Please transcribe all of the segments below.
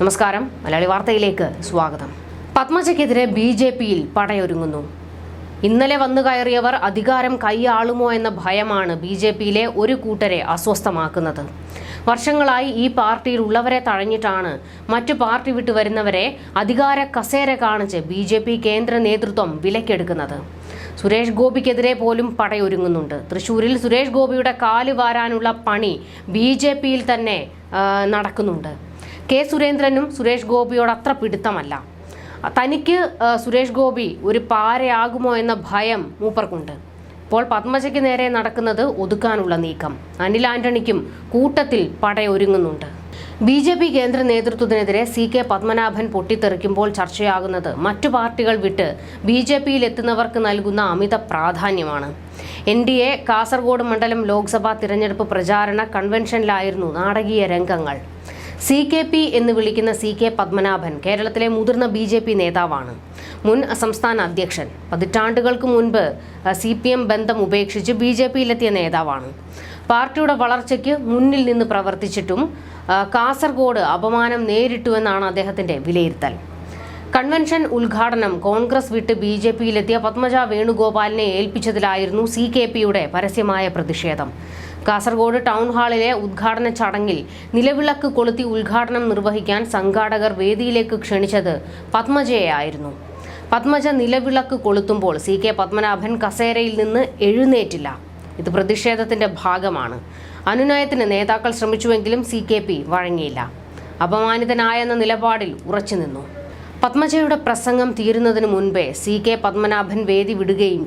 നമസ്കാരം. മലയാളി വാർത്തയിലേക്ക് സ്വാഗതം. പത്മജയ്ക്കെതിരെ ബി ജെ പിയിൽ പടയൊരുങ്ങുന്നു. ഇന്നലെ വന്നു കയറിയവർ അധികാരം കൈയാളുമോ എന്ന ഭയമാണ് ബി ജെ പിയിലെ ഒരു കൂട്ടരെ അസ്വസ്ഥമാക്കുന്നത്. വർഷങ്ങളായി ഈ പാർട്ടിയിൽ ഉള്ളവരെ തഴഞ്ഞിട്ടാണ് മറ്റു പാർട്ടി വിട്ടു വരുന്നവരെ അധികാര കസേര കാണിച്ച് ബി ജെ പി കേന്ദ്ര നേതൃത്വം വിലക്കെടുക്കുന്നത്. സുരേഷ് ഗോപിക്കെതിരെ പോലും പടയൊരുങ്ങുന്നുണ്ട്. തൃശൂരിൽ സുരേഷ് ഗോപിയുടെ കാൽ വാരാനുള്ള പണി ബി ജെ പിയിൽ തന്നെ നടക്കുന്നുണ്ട്. കെ സുരേന്ദ്രനും സുരേഷ് ഗോപിയോട് അത്ര പിടുത്തമല്ല. തനിക്ക് സുരേഷ് ഗോപി ഒരു പാരയാകുമോ എന്ന ഭയം മൂപ്പർക്കുണ്ട്. ഇപ്പോൾ പത്മജയ്ക്ക് നേരെ നടക്കുന്നത് ഒതുക്കാനുള്ള നീക്കം. അനിൽ ആന്റണിക്കും കൂട്ടത്തിൽ പടയൊരുങ്ങുന്നുണ്ട്. ബി ജെ പി കേന്ദ്ര നേതൃത്വത്തിനെതിരെ സി കെ പത്മനാഭൻ പൊട്ടിത്തെറിക്കുമ്പോൾ ചർച്ചയാകുന്നത് മറ്റു പാർട്ടികൾ വിട്ട് ബി ജെ പിയിൽ എത്തുന്നവർക്ക് നൽകുന്ന അമിത പ്രാധാന്യമാണ്. എൻ ഡി എ കാസർഗോഡ് മണ്ഡലം ലോക്സഭാ തിരഞ്ഞെടുപ്പ് പ്രചാരണ കൺവെൻഷനിലായിരുന്നു നാടകീയ രംഗങ്ങൾ. സി കെ പി എന്ന് വിളിക്കുന്ന സി കെ പത്മനാഭൻ കേരളത്തിലെ മുതിർന്ന ബി ജെ പി നേതാവാണ്. മുൻ സംസ്ഥാന അധ്യക്ഷൻ. പതിറ്റാണ്ടുകൾക്ക് മുൻപ് സി പി എം ബന്ധം ഉപേക്ഷിച്ച് ബി ജെ പിയിലെത്തിയ നേതാവാണ്. പാർട്ടിയുടെ വളർച്ചയ്ക്ക് മുന്നിൽ നിന്ന് പ്രവർത്തിച്ചിട്ടും കാസർഗോഡ് അപമാനം നേരിട്ടുവെന്നാണ് അദ്ദേഹത്തിന്റെ വിലയിരുത്തൽ. കൺവെൻഷൻ ഉദ്ഘാടനം കോൺഗ്രസ് വിട്ട് ബി ജെ പിയിലെത്തിയ പത്മജ വേണുഗോപാലിനെ ഏൽപ്പിച്ചതിലായിരുന്നു സി കെ പിയുടെ പരസ്യമായ പ്രതിഷേധം. കാസർഗോഡ് ടൗൺ ഹാളിലെ ഉദ്ഘാടന ചടങ്ങിൽ നിലവിളക്ക് കൊളുത്തി ഉദ്ഘാടനം നിർവഹിക്കാൻ സംഘാടകർ വേദിയിലേക്ക് ക്ഷണിച്ചത് പത്മജയായിരുന്നു. പത്മജ നിലവിളക്ക് കൊളുത്തുമ്പോൾ സി കെ പത്മനാഭൻ കസേരയിൽ നിന്ന് എഴുന്നേറ്റില്ല. ഇത് പ്രതിഷേധത്തിന്റെ ഭാഗമാണ്. അനുനയത്തിന് നേതാക്കൾ ശ്രമിച്ചുവെങ്കിലും സി കെ പി വഴങ്ങിയില്ല. അപമാനിതനായെന്ന നിലപാടിൽ ഉറച്ചുനിന്നു. പത്മജയുടെ പ്രസംഗം തീരുന്നതിന് മുൻപേ സി കെ പത്മനാഭൻ വേദി വിടുകയും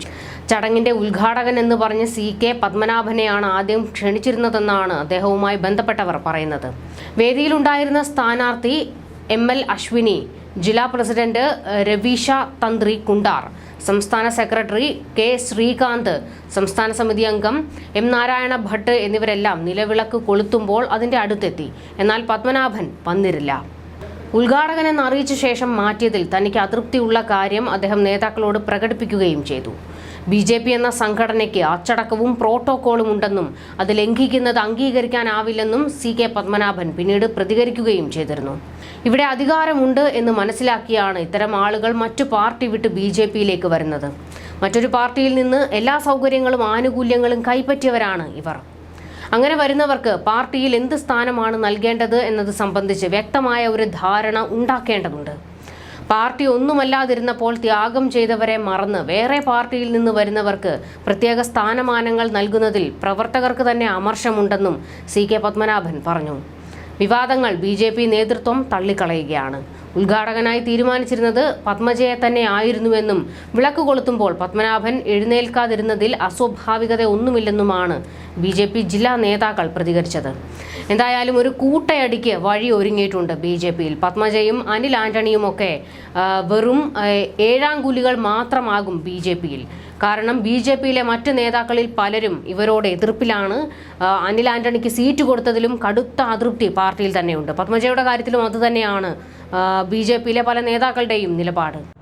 ചടങ്ങിന്റെ ഉദ്ഘാടകൻ എന്ന് പറഞ്ഞ് സി കെ പത്മനാഭനെയാണ് ആദ്യം ക്ഷണിച്ചിരുന്നതെന്നാണ് അദ്ദേഹവുമായി ബന്ധപ്പെട്ടവർ പറയുന്നത്. വേദിയിലുണ്ടായിരുന്ന സ്ഥാനാർത്ഥി എം എൽ അശ്വിനി ജില്ലാ പ്രസിഡന്റ് രവീഷ തന്ത്രി കുണ്ടാർ സംസ്ഥാന സെക്രട്ടറി കെ ശ്രീകാന്ത് സംസ്ഥാന സമിതി അംഗം എം നാരായണ ഭട്ട് എന്നിവരെല്ലാം നിലവിളക്ക് കൊളുത്തുമ്പോൾ അതിന്റെ അടുത്തെത്തി. എന്നാൽ പത്മനാഭൻ വന്നിരുന്നില്ല. ഉദ്ഘാടകനെന്ന് അറിയിച്ച ശേഷം മാറ്റിയതിൽ തനിക്ക് അതൃപ്തിയുള്ള കാര്യം അദ്ദേഹം നേതാക്കളോട് പ്രകടിപ്പിക്കുകയും ചെയ്തു. ബി ജെ പി എന്ന സംഘടനയ്ക്ക് അച്ചടക്കവും പ്രോട്ടോകോളും ഉണ്ടെന്നും അത് ലംഘിക്കുന്നത് അംഗീകരിക്കാനാവില്ലെന്നും സി കെ പത്മനാഭൻ പിന്നീട് പ്രതികരിക്കുകയും ചെയ്തിരുന്നു. ഇവിടെ അധികാരമുണ്ട് എന്ന് മനസ്സിലാക്കിയാണ് ഇത്തരം ആളുകൾ മറ്റു പാർട്ടി വിട്ട് ബി ജെ പിയിലേക്ക് വരുന്നത്. മറ്റൊരു പാർട്ടിയിൽ നിന്ന് എല്ലാ സൗകര്യങ്ങളും ആനുകൂല്യങ്ങളും കൈപ്പറ്റിയവരാണ് ഇവർ. അങ്ങനെ വരുന്നവർക്ക് പാർട്ടിയിൽ എന്ത് സ്ഥാനമാണ് നൽകേണ്ടത് എന്നത് സംബന്ധിച്ച് വ്യക്തമായ ഒരു ധാരണ ഉണ്ടാക്കേണ്ടതുണ്ട്. പാർട്ടി ഒന്നുമല്ലാതിരുന്നപ്പോൾ ത്യാഗം ചെയ്തവരെ മറന്ന് വേറെ പാർട്ടിയിൽ നിന്ന് വരുന്നവർക്ക് പ്രത്യേക സ്ഥാനമാനങ്ങൾ നൽകുന്നതിൽ പ്രവർത്തകർക്ക് തന്നെ അമർഷമുണ്ടെന്നും സി കെ പത്മനാഭൻ പറഞ്ഞു. വിവാദങ്ങൾ ബി നേതൃത്വം തള്ളിക്കളയുകയാണ്. ഉദ്ഘാടകനായി തീരുമാനിച്ചിരുന്നത് പത്മജയെ തന്നെ ആയിരുന്നുവെന്നും വിളക്ക് കൊളുത്തുമ്പോൾ പത്മനാഭൻ എഴുന്നേൽക്കാതിരുന്നതിൽ അസ്വാഭാവികത ഒന്നുമില്ലെന്നുമാണ് ബി ജെ പി ജില്ലാ നേതാക്കൾ പ്രതികരിച്ചത്. എന്തായാലും ഒരു കൂട്ടയടിക്ക് വഴി ഒരുങ്ങിയിട്ടുണ്ട് ബി ജെ പിയിൽ. പത്മജയും അനിൽ ആന്റണിയും ഒക്കെ വെറും ഏഴാം ഏഴാംകൂലികൾ മാത്രമാകും ബി ജെ പിയിൽ. കാരണം ബി ജെ പിയിലെ മറ്റ് നേതാക്കളിൽ പലരും ഇവരോട് എതിർപ്പിലാണ്. അനിൽ ആന്റണിക്ക് സീറ്റ് കൊടുത്തതിലും കടുത്ത അതൃപ്തി പാർട്ടിയിൽ തന്നെയുണ്ട്. പത്മജയുടെ കാര്യത്തിലും അതുതന്നെയാണ് ബി ജെ പിയിലെ പല നേതാക്കളുടെയും നിലപാട്.